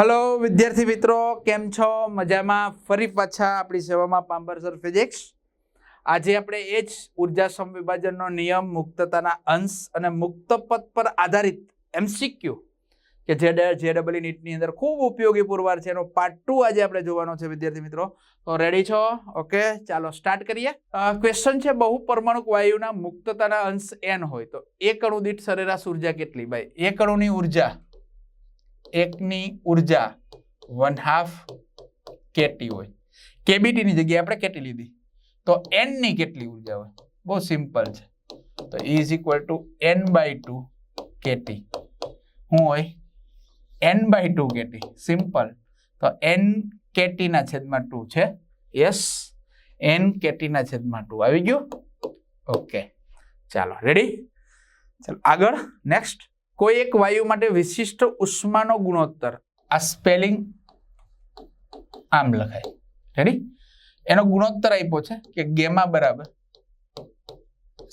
Hello વિદ્યાર્થી મિત્રો, કેમ છો? મજામાં? ફરી પાછા આપણી સેવામાં પાંબર ફિઝિક્સ આજે આપણે એ જ ઊર્જા સમવિભાજનનો નિયમ, મુક્તતાના અંશ અને મુક્ત પદ પર આધારિત એમસીક્યુ કે જે જે ડબલ નીટની અંદર ખૂબ ઉપયોગી પુરવાર છે. એનો પાર્ટ ટુ આજે આપણે જોવાનો છે, વિદ્યાર્થી મિત્રો. તો રેડી છો? ઓકે ચાલો સ્ટાર્ટ કરીએ. ક્વેશ્ચન છે, બહુ પરમાણુક વાયુના મુક્તતાના અંશ એન હોય. તો એક અણુ દીઠ સરેરાશ ઊર્જા કેટલી? ભાઈ, એક અણુની ઊર્જા એકની ઊર્જા વન હાફ કેટી હોય. કેબીટીની જગ્યાએ આપણે કેટી લીધી. તો એનની કેટલી ઊર્જા હોય? બહુ સિમ્પલ છે. તો is equal to N by two KT. શું હોય? N by two KT. Simple તો એન કેટીના છેદમાં ટુ છે. યસ એન કેટીના છેદમાં ટુ આવી ગયું? ઓકે ચાલો રેડી ચાલો, આગળ નેક્સ્ટ કોઈ એક વાયુ માટે વિશિષ્ટ ઉષ્માનો ગુણોત્તર. આ સ્પેલિંગ આમ લખાય. રેડી એનો ગુણોત્તર આપ્યો છે કે ગેમા બરાબર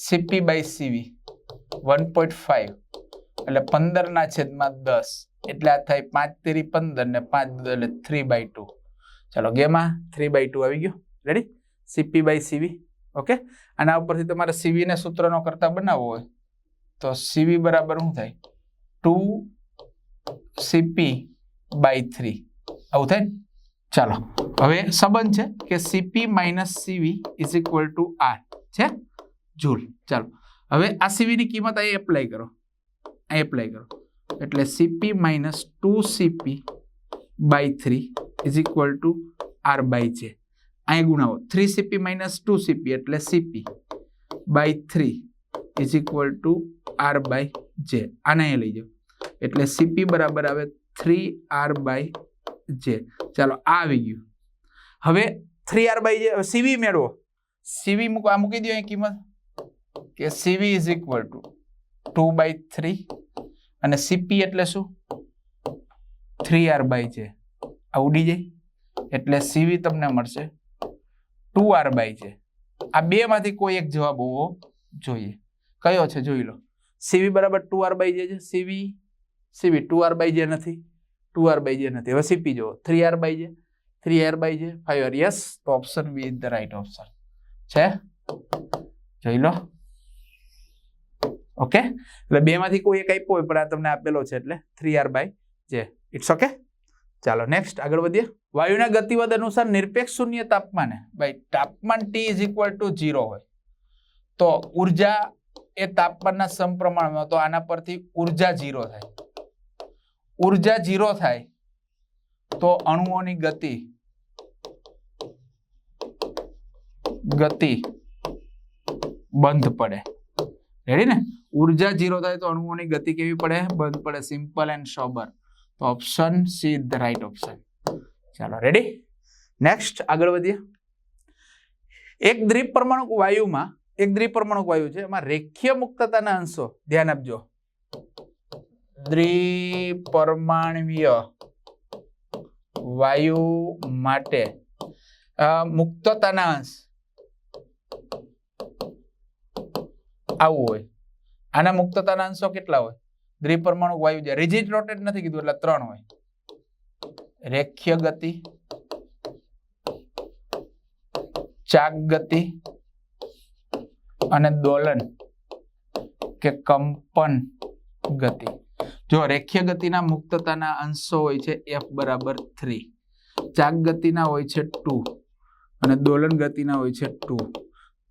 CP by CV one point five એટલે પંદરના છેદમાં દસ. એટલે આ થાય પાંચ તેરી પંદર ને પાંચ એટલે થ્રી બાય ટુ ચાલો ગેમા થ્રી બાય ટુ આવી ગયો. Ready CP by CV okay આના ઉપરથી તમારે સીવીને સૂત્રનો કરતા બનાવવો હોય તો સીવી બરાબર શું થાય? Two CP by three. આવું થાય ચાલો. હવે સંબંધ છે કે CP minus CV is equal to R. છે? જૂલ. ચાલો. હવે આ સીવીની કિંમત અહીં એપ્લાય કરો. અહીં એપ્લાય કરો. એટલે CP minus two CP by three is equal to R by J. અહીં ગુણાવો. Three CP minus two CP એટલે CP by three is equal to R by J. આને લઈ જાઓ. એટલે સીપી બરાબર આવે થ્રી આર બાય જે ચાલો આવી ગયું. હવે થ્રી આર બાય જે સીવી મેળવો. સીવી મૂકો, આ મૂકી દો અહીં કિંમત. કે CV is equal to two by three અને સીપી એટલે શું? થ્રી આર બાય જે આ ઉડી જાય. એટલે સીવી તમને મળશે ટુ આર બાય જે આ બે માંથી કોઈ એક જવાબ હોવો જોઈએ. કયો છે? જોઈ લો. સીવી બરાબર ટુ આર બાય જે છે. CV CV two R by J નથી, ટુ આર બાય જે નથી. હવે સીપી જુઓ. Three R by J, three R by J, five R. Yes, તો option B is the right option છે? જોઈ લો. Okay? એટલે બે માંથી કોઈ એક આપ્યો હોય, પણ આ તમને આપેલો છે એટલે three R by J. It's okay ચાલો નેક્સ્ટ આગળ વધીએ. વાયુના ગતિવાદ અનુસાર નિરપેક્ષ શૂન્ય તાપમાને ભાઈ તાપમાન T is equal to zero હોય. તો ઊર્જા એ તાપમાનના સમપ્રમાણમાં, તો આના પરથી ઊર્જા ઝીરો થાય. ઊર્જા જીરો થાય તો અણુઓની ગતિ ગતિ બંધ પડે. રેડી ને? ઊર્જા જીરો થાય તો અણુઓની ગતિ કેવી પડે? બંધ પડે. સિમ્પલ એન્ડ સોબર તો option C the right option ચાલો રેડી નેક્સ્ટ આગળ વધીએ. એક દ્વિપરમાણુક વાયુમાં, એક દ્વિપરમાણુક વાયુ છે, એમાં રેખીય મુક્તતાના અંશો ધ્યાન આપજો. દ્વિપરમાણવીય વાયુ માટે મુક્તતાના અંશ આવું હોય. આના મુક્તતાના અંશો કેટલા હોય? દ્વિપરમાણુક વાયુ જે રિજિટ રોટેટ નથી કીધું, એટલે ત્રણ હોય. રેખ્ય ગતિ ચાક ગતિ અને દોલન કે કંપન ગતિ. જો રેખીય ગતિના મુક્તતાના અંશો હોય છે એફ બરાબર થ્રી ચાક ગતિના હોય છે ટુ અને દોલન ગતિના હોય છે ટુ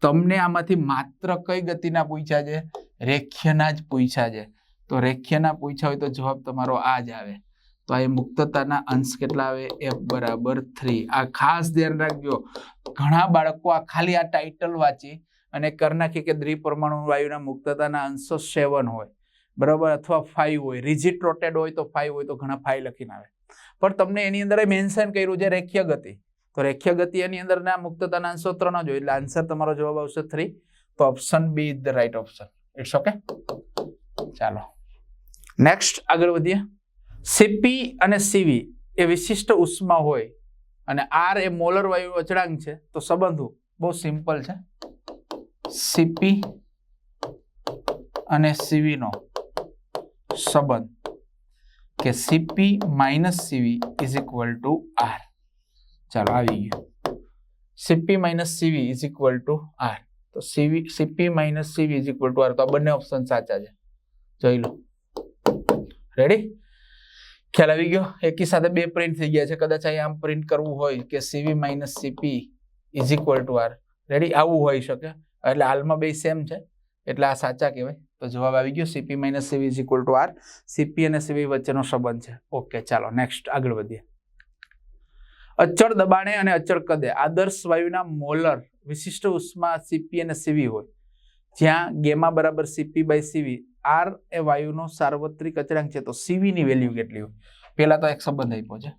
તમને આમાંથી માત્ર કઈ ગતિના પૂછ્યા છે? રેખ્યના જ પૂછ્યા છે. તો રેખ્યના પૂછ્યા હોય તો જવાબ તમારો આ જ આવે. તો આ મુક્તતાના અંશ કેટલા આવે? એફ બરાબર થ્રી આ ખાસ ધ્યાન રાખજો. ઘણા બાળકો આ ખાલી આ ટાઇટલ વાંચી અને કરી નાખી કે દ્વિપરમાણુ વાયુના મુક્તતાના અંશો સેવન હોય. બરાબર? અથવા ફાઈવ હોય. રિજિટ રોટેડ હોય તો ફાઈવ હોય તો ઘણા ફાઈવ લખીને આવે. પણ તમને એની અંદર મેન્શન કર્યું છે રેખ્ય ગતિ તો રેખ્ય ગતિ એની અંદર ના મુક્તતાના અંશો ત્રણ જ હોય. એટલે આન્સર તમારો જવાબ આવશે થ્રી તો option B is the right option it's okay ચાલો. નેક્સ્ટ આગળ વધીએ. સીપી અને સીવી એ વિશિષ્ટ ઉષ્મા હોય અને આર એ મોલર વાયુ અચળાંક છે, તો સંબંધો બહુ સિમ્પલ છે. સીપી અને સીવી નો સંબંધ કે CP minus CV is equal to R ચાલો આવી ગયું CP minus CV is equal to R તો CV CP minus CV is equal to R તો આ બંને ઓપ્શન સાચા છે જોઈ લો। રેડી ખ્યાલ આવી ગયો? એકી સાથે બે પ્રિન્ટ થઈ ગયા છે. કદાચ અહીંયા આમ પ્રિન્ટ કરવું હોય કે CV minus CP is equal to R ready આવું હોઈ શકે. એટલે હાલમાં બે સેમ છે. એટલે આ સાચા કહેવાય. તો જવાબ આવી ગયો CP minus CV is equal to R. CP અને સીવી વચ્ચેનો સંબંધ છે. ઓકે, ચાલો, નેક્સ્ટ, આગળ વધીએ. અચળ દબાણે અને અચળ કદે આદર્શ વાયુના મોલર વિશિષ્ટ ઉષ્મા સીપી અને સીવી હોય. જ્યાં ગેમા બરાબર સીપી બાય સીવી, આર એ વાયુનો સાર્વત્રિક અચળાંક છે, તો સીવીની વેલ્યુ કેટલી હોય? પેલા તો એક સંબંધ આપ્યો છે,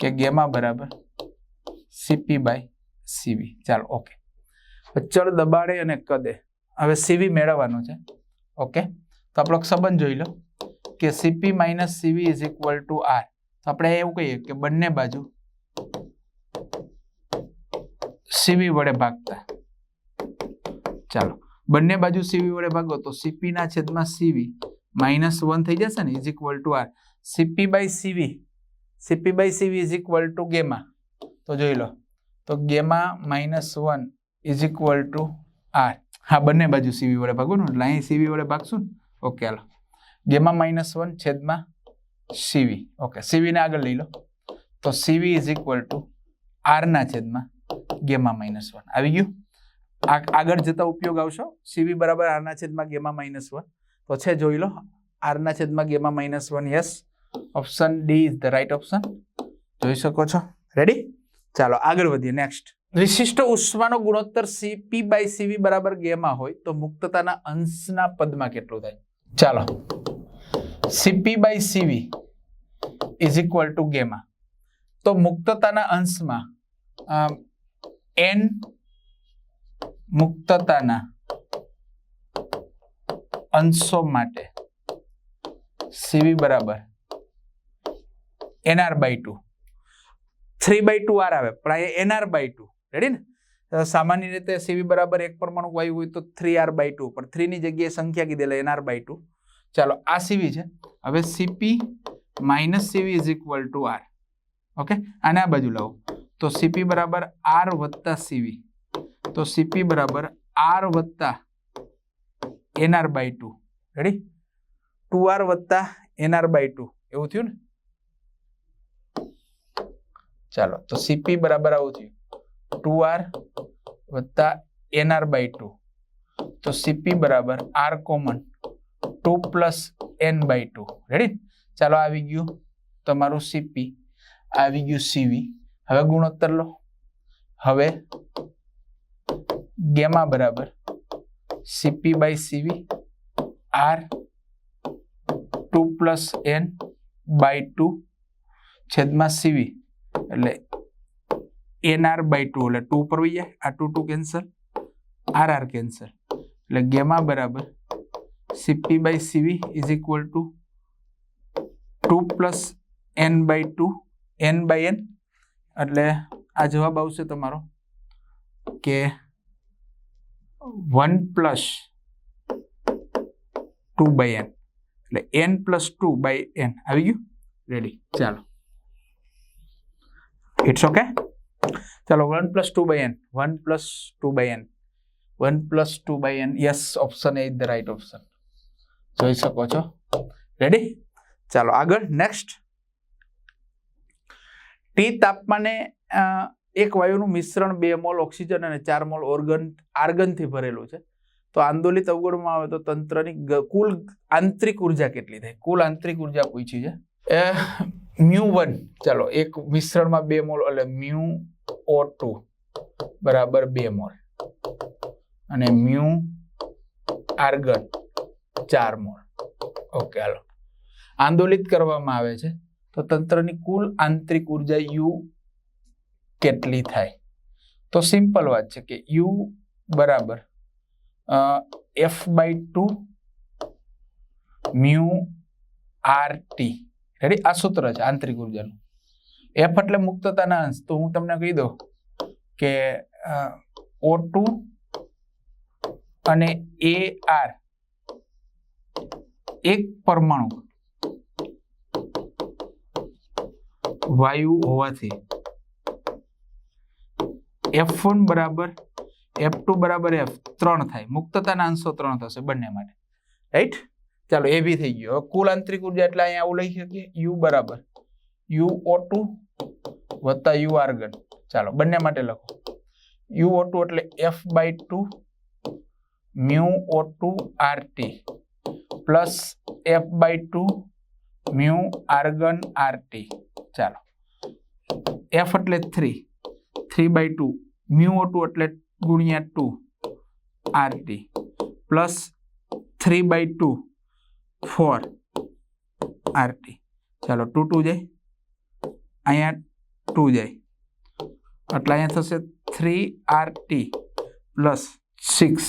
કે ગેમા બરાબર સીપી બાય સીવી. ચાલો, ઓકે. અચળ દબાણે અને કદે. હવે સીવી મેળવવાનું છે. ઓકે તો આપણો એક સંબંધ જોઈ લો કે CP minus CV is equal to R તો આપણે એવું કહીએ કે બંને બાજુ સીવી વડે ભાગતા. ચાલો. બંને બાજુ સીવી વડે ભાગો તો સીપી ના છેદમાં સીવી માઇનસ વન થઈ જશે ને is equal to R CP by CV CP by CV is equal to gamma તો જોઈ લો. તો gamma minus one is equal to R હા, બંને બાજુ સીવી વડે ભાગવાનું એટલે અહીં સીવી વડે ભાગશું. ઓકે હાલો. ગેમા માઇનસ વન છેદમાં સીવી ઓકે સીવીને આગળ લઈ લો. તો સીવી ઇઝ ઇક્વલ ટુ આરના છેદમાં ગેમા માઇનસ વન આવી ગયું? આગળ જતા ઉપયોગ આવશો. સીવી બરાબર આરના છેદમાં ગેમા માઇનસ વન તો છે, જોઈ લો. આરના છેદમાં gamma minus one yes option D is the right option જોઈ શકો છો? રેડી ચાલો, આગળ વધીએ. નેક્સ્ટ વિશિષ્ટ ઉષ્માનો ગુણોત્તર સીપી બાય સીવી બરાબર ગેમા હોય તો મુક્તતાના અંશના પદમાં કેટલું થાય? ચાલો. CP by CV is equal to gamma તો મુક્તતાના અંશમાં એન મુક્તતાના અંશો માટે સીવી બરાબર NR by two three by two R આવે, પણ એનઆર બાય ટુ રેડી ને? સામાન્ય રીતે સીવી બરાબર એક પરમાણુ વાયુ હોય તો થ્રી આર બાય ટુ પણ થ્રીની જગ્યાએ સંખ્યા કીધેલા એનઆર બાય ટુ ચાલો, આ સીવી છે. હવે CP minus CV is equal to R okay આને આ બાજુ લાવો. તો સીપી બરાબર આર વત્તા સીવી તો સીપી બરાબર આર વત્તા NR by two ready two R વત્તા એનઆર બાય ટુ એવું થયું ને? ચાલો, તો સીપી બરાબર આવું થયું. ટુ આર વત્તા એનઆર બાય ટુ. તો સીપી બરાબર R common two plus N by two. Ready ચાલો આવી ગયું તમારું સીપી. આવી ગયું સીવી. હવે ગુણોત્તર લો. હવે ગેમા બરાબર CP by CV R two plus N by two છેદમાં સીવી. એટલે એન આર બાય ટુ એટલે ટુ પર વહી જાય. આ two two cancel R R cancel એટલે ગેમા બરાબર CP by CV is equal to two plus N by two N by N એટલે આ જવાબ આવશે તમારો કે one plus two by N એટલે N plus two by N આવી ગયું? રેડી ચાલો. ઇટ્સ ઓકે ચાલો one plus two by N one plus two by N one plus two by N yes option A the right option જોઈ શકો છો? Ready ચાલો, આગળ નેક્સ્ટ ટી તાપમાને એક વાયુનું મિશ્રણ બે મોલ ઓક્સિજન અને ચાર મોલ ઓર્ગન આર્ગનથી ભરેલું છે. તો આંદોલિત અવગણમાં આવે તો તંત્રની કુલ આંતરિક ઊર્જા કેટલી થાય? કુલ આંતરિક ઊર્જા પૂછી છે. Mu one. ચાલો, એક મિશ્રણમાં બે મોલ એટલે મ્યુ ઓ ટુ બરાબર બે મોલ. અને મ્યુ આર્ગન ચાર મોલ. ઓકે, હાલો. આંદોલિત કરવામાં આવે છે. તો તંત્રની કુલ આંતરિક ઊર્જા યુ કેટલી થાય? તો સિમ્પલ વાત છે કે યુ બરાબર F by two mu R T. Ready આ સૂત્ર છે આંતરિક ઉર્જાનું. એફ એટલે મુક્તતાના અંશ, તો હું તમને કહી દઉં કે ઓ ટુ અને એ આર એક પરમાણુ વાયુ હોવાથી એફ વન બરાબર એફ ટુ બરાબર એફ ત્રણ થાય. મુક્તતાના અંશો ત્રણ થશે બંને માટે. રાઈટ ચાલો એ બી થઈ ગયો. કુલ આંતરિક ઊર્જા એટલે અહીંયા આવું લઈ શકીએ. યુ બરાબર. યુ ઓ ટુ વત્તા યુ આર્ગન ચાલો, બંને માટે લખો. યુ ઓ ટુ એટલે F by two mu O two R T plus F by two mu argon R T ચાલો. એફ એટલે three three by two mu O two એટલે ગુણ્યા two R T plus three by two four R T ચાલો two two જાય. અહીંયા two જાય એટલે અહીંયા થશે three R T plus six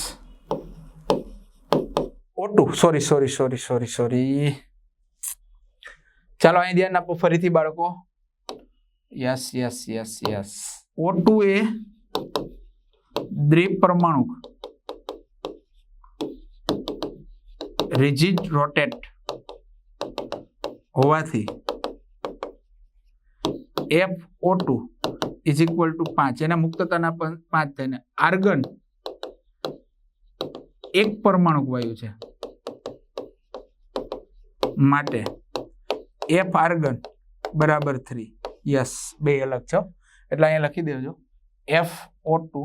O two sorry sorry sorry sorry sorry ચાલો અહીં ધ્યાન આપો ફરીથી બાળકો yes yes yes yes O two એ દ્વિપરમાણુક રિજિડ રોટેટ હોવાથી F O two is equal to પાંચ. એના મુક્તતાના પણ પાંચ થાય ને આર્ગન એક પરમાણુક વાયુ છે માટે એફ આર્ગન બરાબર થ્રી યસ બે અલગ છે એટલે અહીંયા લખી દેજો એફ ઓ ટુ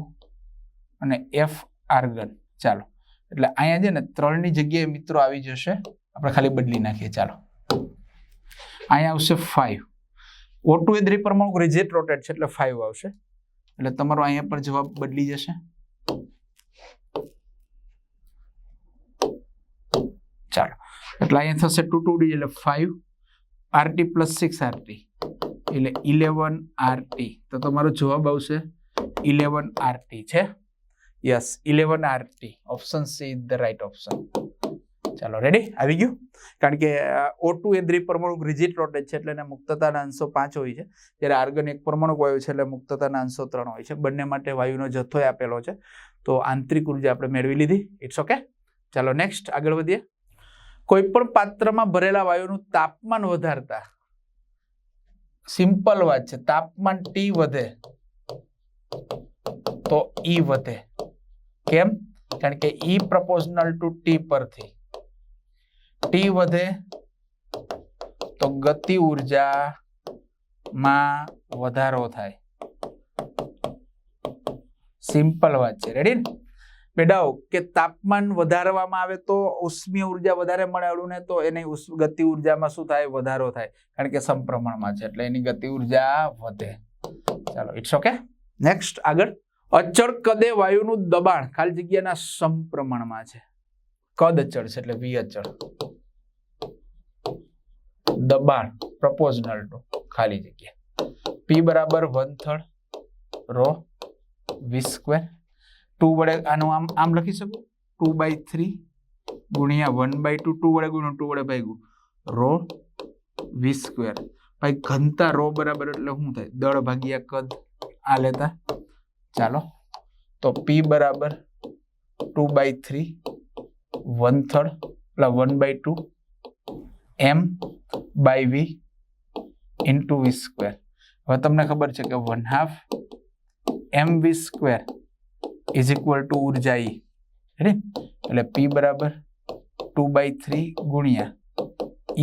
અને એફ આર્ગન. ચાલો. એટલે અહીંયા છે ને ત્રણની જગ્યાએ મિત્રો આવી જશે. આપણે ખાલી બદલી નાખીએ. ચાલો. અહીંયા આવશે ફાઈવ ઓ ટુ એ દ્વિપરમાણુ રિજેક્ટ રોટેટ છે એટલે ફાઈવ આવશે. એટલે તમારો અહીંયા પર જવાબ બદલી જશે. ચાલો. એટલે અહીંયા થશે ટુ ટુ ડી એટલે five RT plus six RT એટલે ઇલેવન આરટી તો તમારો જવાબ આવશે ઇલેવન આરટી છે. Yes eleven RT option C is the right option ચાલો રેડી આવી ગયું? કારણ કે ઓ ટુ એ દ્વિપરમાણુ રિજિટ રોટેટ છે એટલે એને મુક્તતાના અંશો પાંચ હોય છે. જ્યારે આર્ગન એક પરમાણુક વાયુ છે એટલે મુક્તતાના અંશો ત્રણ હોય છે. બંને માટે વાયુનો જથ્થો આપેલો છે. તો આંતરિક ઊર્જા આપણે મેળવી લીધી. ઇટ્સ ઓકે ચાલો નેક્સ્ટ આગળ વધીએ. કોઈ પણ પાત્રમાં ભરેલા વાયુનું તાપમાન વધારતા. સિમ્પલ વાત છે. તાપમાન ટી વધે તો ઈ વધે. કેમ? કારણ કે ઈ પ્રપોઝનલ ટુ ટી પરથી. ટી વધે તો ગતિ ઉર્જામાં વધારો થાય. સિમ્પલ વાત છે. રેડી બેડાઓ કે તાપમાન વધારવામાં આવે તો ઉષ્મીય ઊર્જા વધારે મળે ને તો એની ગતિ ઉર્જામાં શું થાય? વધારો થાય. કારણ કે સંપ્રમણમાં છે, એટલે એની ગતિ ઊર્જા વધે. ચાલો ઇટ્સ ઓકે નેક્સ્ટ આગળ. અચળ કદે વાયુનું દબાણ ખાલી જગ્યાના સંપ્રમણમાં છે. કદ અચળ છે, એટલે વી અચળ. દબાણ પ્રપોઝનલ ટુ ખાલી જગ્યા. પી બરાબર one third rho V square two વડે આનું આમ આમ લખી શકું? ટુ બાય થ્રી ગુણ્યા વન બાય ટુ ટુ વડે ગુણ્યું ટુ વડે ભાગ્યું. રો વી સ્ક્વેર ભાઈ, ઘનતા રો બરાબર એટલે શું થાય? દળ ભાગ્યા કદ. આ લેતા. ચાલો. તો પી બરાબર two by three one third એટલે one by two M by V into V square હવે તમને ખબર છે કે one half M V square is equal to ઊર્જા ઈ એટલે પી બરાબર ટુ બાય થ્રી ગુણ્યા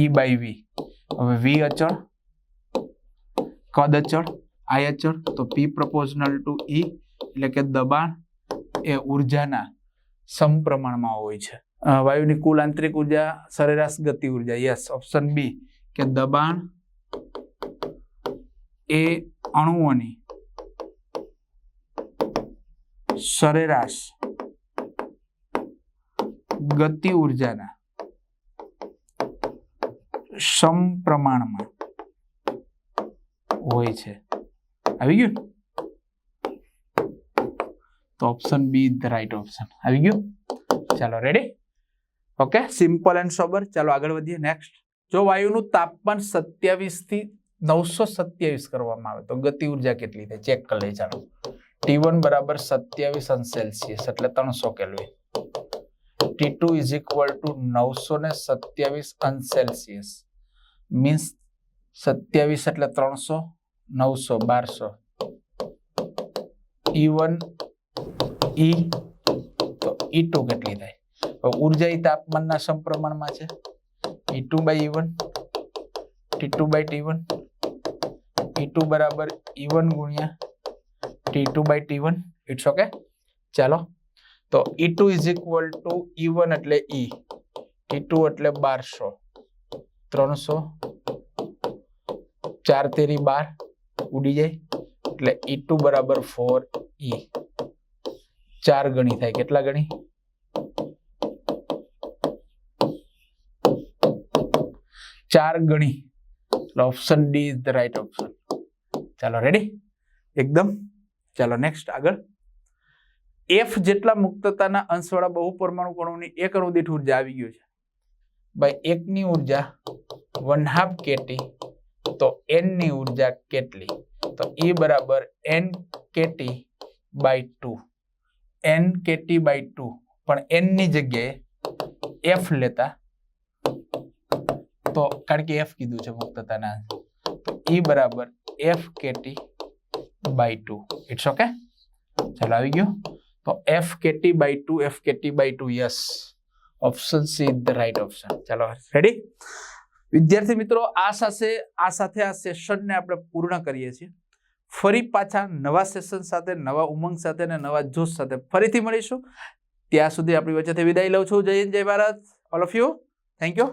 ઈ બાય વી હવે વી અચળ, કદ અચળ આઈ અચળ, તો પી પ્રપોઝનલ ટુ ઈ એટલે કે દબાણ એ ઉર્જાના સમપ્રમાણમાં હોય છે. વાયુની કુલ આંતરિક ઊર્જા, સરેરાશ ગતિ ઊર્જા, યસ ઓપ્શન બી કે દબાણ એ અણુઓની સરેરાશ ગતિ ઉર્જાના સમપ્રમાણમાં હોય છે. આવી ગયું? તો option B the right option આવી ગયું? ચાલો ready okay simple and sober ચાલો આગળ વધીએ. નેક્સ્ટ જો વાયુનું તાપમાન સત્યાવીસથી નવસો સત્યાવીસ કરવામાં આવે, તો ગતિ ઊર્જા કેટલી થાય? ચેક કરી લઈ ચાલો. ટી વન બરાબર સત્યાવીસ અંશ એટલે ત્રણસો kelvin. T two is equal to નવસો ને સત્યાવીસ અંશ સેલ્સિયસ. મીન્સ સત્યાવીસ એટલે ત્રણસો, નવસો, બારસો. ઈ વન ઈ તો ઈ ટુ કેટલી થાય? ઊર્જા એ તાપમાનના સમપ્રમાણમાં છે. E two by E one T two by T one E two બરાબર ઈ વન ગુણ્યા T two by T one it's okay ચાલો. તો E two is equal to E one એટલે ઈ ટી ટુ એટલે બારસો, ત્રણસો, ચાર તેરી બાર, ઉડી જાય. એટલે ઈ ટુ બરાબર ફોર ઈ ચાર ગણી થાય. કેટલા ગણી? ચાર ગણી. Option D is the right option ચાલો રેડી એકદમ. ચાલો નેક્સ્ટ આગળ. એફ જેટલા મુક્તતાના અંશવાળા બહુ પરમાણુ કણોની એક અણુ ઊર્જા આવી ગયું છે. ભાઈ, એકની ઊર્જા વન હાફ કેટી તો એનની ઊર્જા કેટલી? તો એ બરાબર N KT by two N KT by two પણ એનની જગ્યાએ એફ લેતા તો કારણ કે એફ કીધું છે મુક્તતાના. તો ઈ બરાબર F KT by two it's okay ચાલો આવી ગયો. તો F KT by two F KT by two yes option C is the right option ચાલો રેડી વિદ્યાર્થી મિત્રો, આ સાથે આ સાથે આ સેશનને આપણે પૂર્ણ કરીએ છીએ. ફરી પાછા નવા સેશન સાથે, નવા ઉમંગ સાથે અને નવા જોશ સાથે ફરીથી મળીશું. ત્યાં સુધી આપણી વચ્ચેથી વિદાય લઉં છું. જય હિન્દ, જય Bharat. All of you thank you